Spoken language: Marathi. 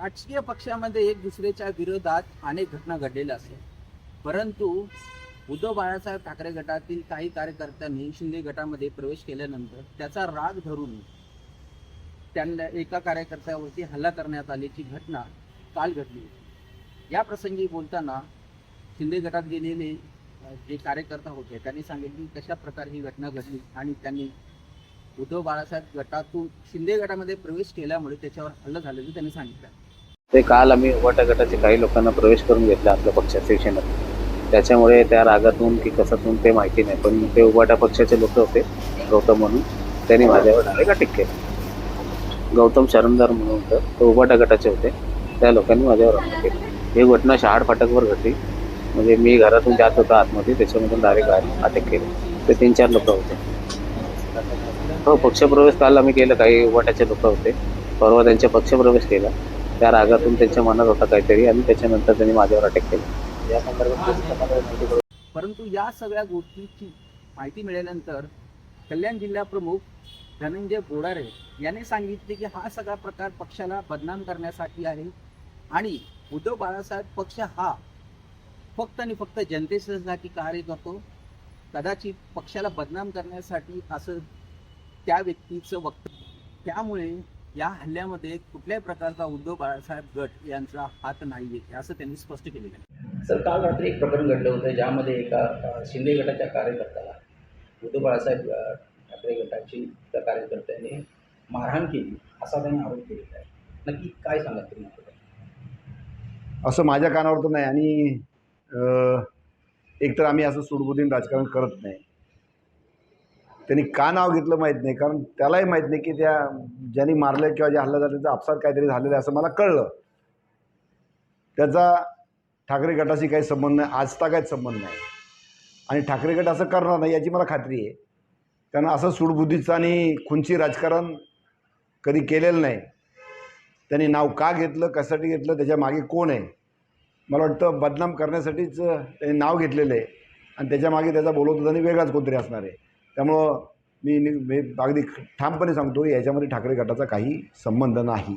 राजकीय पक्षामध्ये एक दुसऱ्याच्या विरोधात अनेक घटना घडलेल्या असतात. परंतु उद्धव बाळासाहेब ठाकरे गटातील काही कार्यकर्त्यांनी शिंदे गटामध्ये प्रवेश केल्यानंतर त्याचा राग धरून त्यांना एका कार्यकर्त्यावरती हल्ला करण्यात आल्याची घटना काल घडली या प्रसंगी बोलताना शिंदे गटात गेलेले जे कार्यकर्ता होते त्यांनी सांगितले की कशा प्रकारे ही घटना घडली आणि त्यांनी उद्धव बाळासाहेब गटातून शिंदे गटामध्ये प्रवेश केल्यामुळे त्याच्यावर हल्ला झाल्याचं त्यांनी सांगितलं. ते काल आम्ही उभाटा गटाचे काही लोकांना प्रवेश करून घेतला आपल्या पक्षात शिवसेनेत. त्याच्यामुळे त्या रागातून की कसातून ते माहिती नाही पण ते उभाटा पक्षाचे लोक होते गौतम म्हणून. त्यांनी माझ्यावर डायरेक्ट अटक केली. गौतम शरणदार म्हणून होतं ते उभाटा गटाचे होते. त्या लोकांनी माझ्यावर अटक केली. ही घटना शहाड फाटकवर घडली. म्हणजे मी घरातून जात होतो आतमध्ये त्याच्यामधून डायरेक्ट अटक केली. ते तीन चार लोक होते. हो पक्षप्रवेश काल आम्ही केलं काही उभाटाचे लोक होते. परवा त्यांचा पक्षप्रवेश केला. त्या रागातून त्यांच्या मनात होता काहीतरी आणि त्याच्यानंतर त्यांनी माझ्यावर अटॅक केली. या संदर्भात परंतु या सगळ्या गोष्टीची माहिती मिळाल्यानंतर कल्याण जिल्हा प्रमुख धनंजय बोडारे यांनी सांगितले की हा सगळा प्रकार पक्षाला बदनाम करण्यासाठी आहे आणि उद्धव बाळासाहेब पक्ष हा फक्त आणि फक्त जनतेसाठी कार्य करतो. कदाचित पक्षाला बदनाम करण्यासाठी असं त्या व्यक्तीचं वक्तव्य त्यामुळे या हल्ल्यामध्ये कुठल्याही प्रकारचा उद्धव बाळासाहेब गट यांचा हात नाही आहे असं त्यांनी स्पष्ट केलेलं आहे. सर काल रात्री एक प्रकरण घडलं होतं ज्यामध्ये एका शिंदे गटाच्या कार्यकर्त्याला उद्धव बाळासाहेब ठाकरे गटाची त्या कार्यकर्त्याने मारहाण केली असा त्यांनी आरोप केलेला आहे. नक्की काय सांगा तुम्ही? असं माझ्या कानावर तर नाही आणि एकतर आम्ही असं सुडबुद्धीन राजकारण करत नाही. त्यांनी का नाव घेतलं माहीत नाही कारण त्यालाही माहीत नाही की त्या ज्यांनी मारलं किंवा ज्या हल्ला झाला त्याचा अपसात काहीतरी झालेला आहे असं मला कळलं. त्याचा ठाकरे गटाशी काही संबंध नाही आजता काहीच संबंध नाही. आणि ठाकरे गट असं करणार नाही याची मला खात्री आहे. कारण असं सूडबुद्धीचं आणि खुंची राजकारण कधी केलेलं नाही. त्यांनी नाव का घेतलं कशासाठी घेतलं त्याच्यामागे कोण आहे? मला वाटतं बदनाम करण्यासाठीच त्यांनी नाव घेतलेलं आहे. आणि त्याच्यामागे त्याचा बोलवतो त्यांनी आणि वेगळाच कोणतरी असणार आहे. त्यामुळं मी अगदी ठामपणे सांगतो याच्यामध्ये ठाकरे गटाचा काही संबंध नाही.